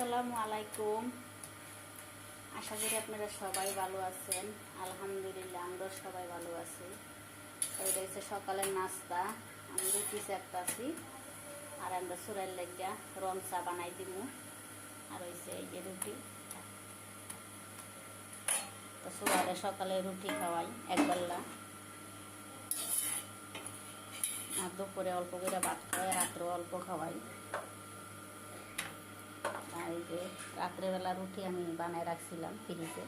আসসালামু আলাইকুম। আশা করি আপনারা সবাই ভালো আছেন। আলহামদুলিল্লাহ, আমরাও সবাই ভালো আছি। এটা হচ্ছে সকালের নাস্তা। আমি রুটি চাপতাছি, আর আমরা সুরের লেগা রং চা বানাই দিব। আর হয়েছে এই যে রুটি। তো সুরারে সকালে রুটি খাওয়াই একবেলা আর দুপুরে অল্প করে ভাত খাওয়াই রাত্রে অল্প খাওয়াই। আর এই যে রাত্রেবেলা রুটি আমি বানায় রাখছিলাম ফ্রিজে।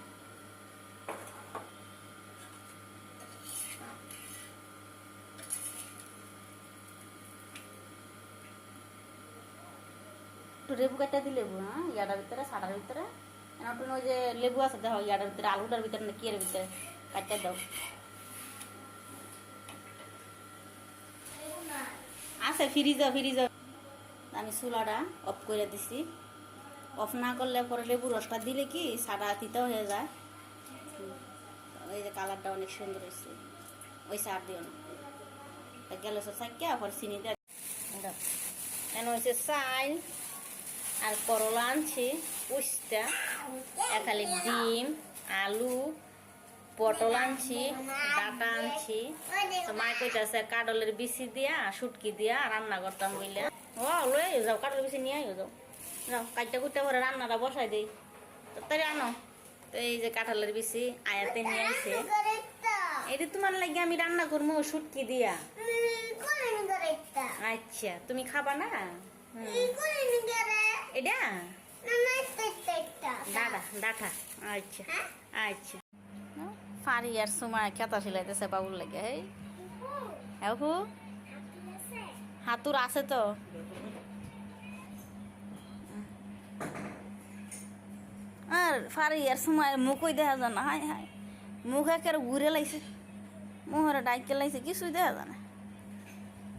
একটু লেবু কাটা দি লেবু হ্যাঁ? ইয়াটার ভিতরে সাটার ভিতরে। একটু ওই যে লেবু আছে দেখো ইয়াটার ভিতরে আলুটার ভিতরে না কিয়ের ভিতরে? কাটতে দাও। আছে ফ্রিজে ফ্রিজে আমি চুলাটা অফ করে দিছি। অফ না করলে পরে লেবু রসটা দিলে কি সাদা তিতাও হয়ে যায়। এই যে কালারটা অনেক সুন্দর হয়েছে। ওই সার দিও না। গেল সাইকে আবার চিনি দেয় এন হয়েছে আর করলা আনছি পুষটা এখালি ডিম, আলু, পটল আনছি, ডাটা আনছি। তো কইতাছে কাডলের বিচি দিয়া শুটকি দিয়া রান্না করতাম বইলে। ও লই যাও কাডলের বিচি নিয়ে আইও যাও। যাও কাটটা কুটটা করে রান্নাটা বসাই দেই। তো তাই আনো। তো এই যে কাঁঠালের বিচি আয়াতে নিয়ে আইছে। এটা তোমার লাগে আমি রান্না করব শুটকি দিয়া। আচ্ছা তুমি খাবা না। এটা দাদা ডাঠা আচ্ছা আচ্ছা। ফারি আর সময় খেতা সিলাইতেছে বাবুর লাগে হেই। হু। হাতুর আছে তো। আর ফারি আর সময় মুখই দেখা যায় না। Hi hi. মুখ একের ঘুরে লাইছে। মুহরে ডাইকে লাইছে, কিছুই দেখা যায় না।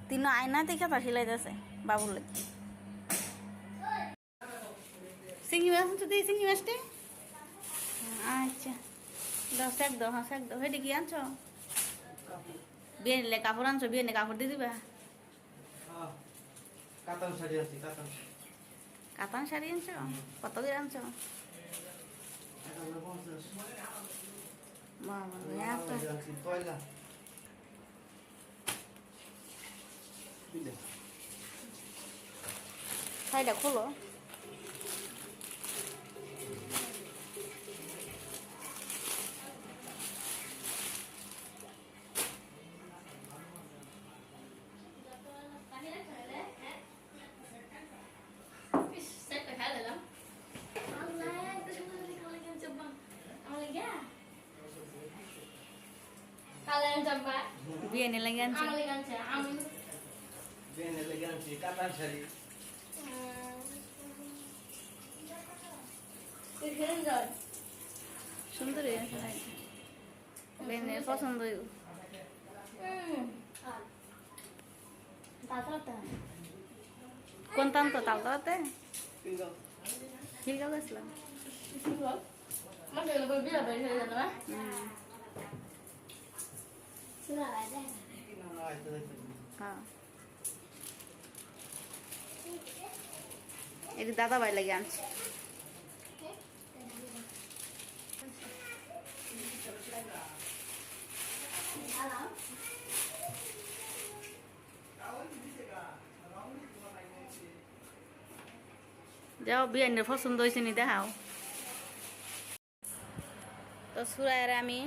তিন আয়নাতে খেতা সিলাইতেছে বাবুর লাগে। সিঙ্গি মাছ তো দিই সিঙ্গি মাছটা? আচ্ছা। দাও শেক দাও হ্যাঁ শেক দাও। হেঁটে কি আনছো? বিয়ে নিলে কাপড় আনছো, বিয়ে নিলে কাপড় দিয়ে দিবা? কাতান শাড়ি আছে কাতান কাতান শাড়ি আনছো? কত করে আনছো? হাজার পঞ্চাশ বাবা এত শাড়ি আনছি পয়লা বুঝলে শাড়িটা খোলো বিয়ে নিলে আনছো বেনে লেগে আনছি কাতান শাড়ি সুন্দর হয়েছে শাড়িটা বেনের পছন্দ হইব কোন তাম তো তালতাতে কিন্তু হিলগাঁও গেছিলাম আয়তো দেখতে হ্যাঁ এটি দাদা ভাই লাগে আনছি। যাও বিয়ানের পছন্দ হয়েছে নি দেখাও। তো সুরায়ের আমি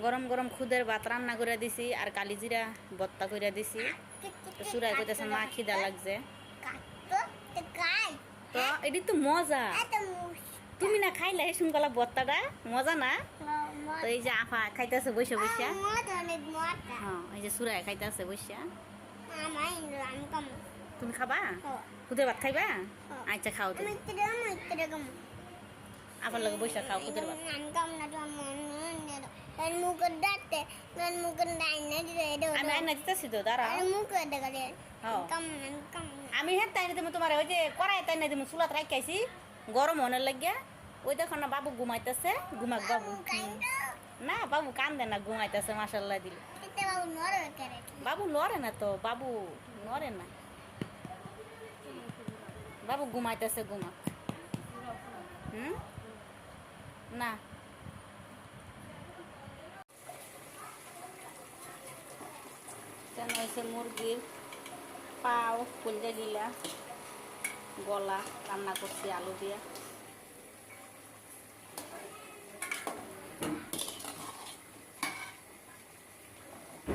গরম গরম খুদের ভাত রান্না করে দিছি আর কালিজিরা বত্তা করে দিছি। তো সুরায় কইতেছে মা খিদা লাগছে। তো এটি তো মজা। তুমি না খাইলে শুনকলা বত্তাটা? মজা না? তো এই যে আফা খাইতেছে বসে বসে হ্যাঁ এই যে সুরায় খাইতেছে বসে তুমি খাবা? খুদের ভাত খাইবা? আচ্ছা খাও তুমি। আবার লগে বসে খাও খুদের ভাত আমি আইনা দিতেছি তো দাঁড়াও। আমি হ্যাঁ তাই না তুমি তোমার ওই যে কড়াই তাই না তুমি চুলাত রাখাইছি গরম হনের লাগিয়া ওই দেখো না বাবু ঘুমাইতেছে ঘুমাক বাবু। না বাবু কান্দে না ঘুমাইতেছে মাসাল্লাহ দিলে। বাবু লড়ে না তো বাবু নড়ে না। বাবু ঘুমাইতেছে ঘুমাক। হুম? না। কেন হয়েছে মুরগির পাও কুলতে গিলা, গলা, রান্না করছি আলু দিয়ে।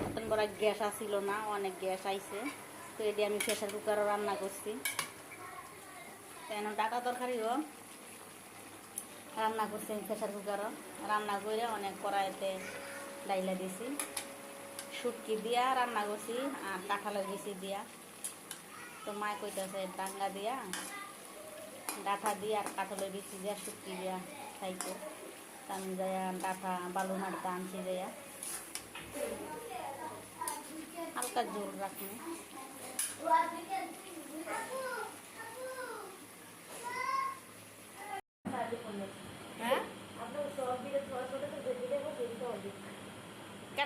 এতন বড় গ্যাস আসিল না, অনেক গ্যাস আইছে। তো এটি আমি প্রেশার কুকারও রান্না করছি। কেন ডাটা তরকারিও রান্না করছি প্রেশার কুকারও। রান্না করে অনেক কড়াইতে ডাইলা দিছি, শুটকি দিয়া রান্না করছি, আর কাঁঠালের বিচি দিয়া। তো মায় কইতেছে, ডাঙ্গা দিয়া ডাঠা দিয়া আর কাঁঠালের বিচি দিয়া, শুটকি দিয়া খাইতো। আমি ডাঠা বালু মারতে আনছি যাইয়া। হালকা জোর রাখুন হ্যাঁ কেনা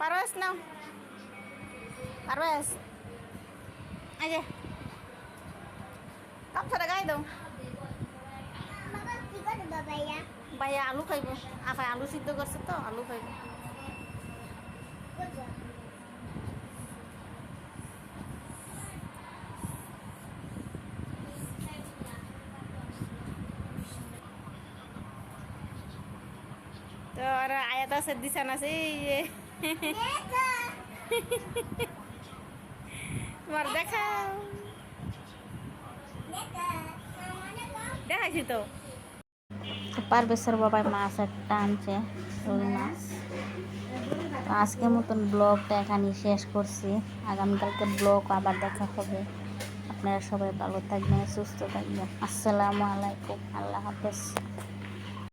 পারবেশ নাও। এই যে। কাপড়টা গায়ে দাও। ভাইয়া? আলু খাইব। আফাই আলু সিদ্ধ করছে তো আলু খাইব তো আর আয়াত আছে দিশান আছে তোমার দেখাও। দেখাইছি তো। পারবেশ্বর বাবাই মাছ একটা আনছে, রুই মাছ। আজকের মতন ব্লগটা এখানে শেষ করছি। আগামীকালকে ব্লগ আবার দেখা হবে। আপনারা সবাই ভালো থাকবেন, সুস্থ থাকবেন। আসসালামু আলাইকুম, আল্লাহ হাফেজ।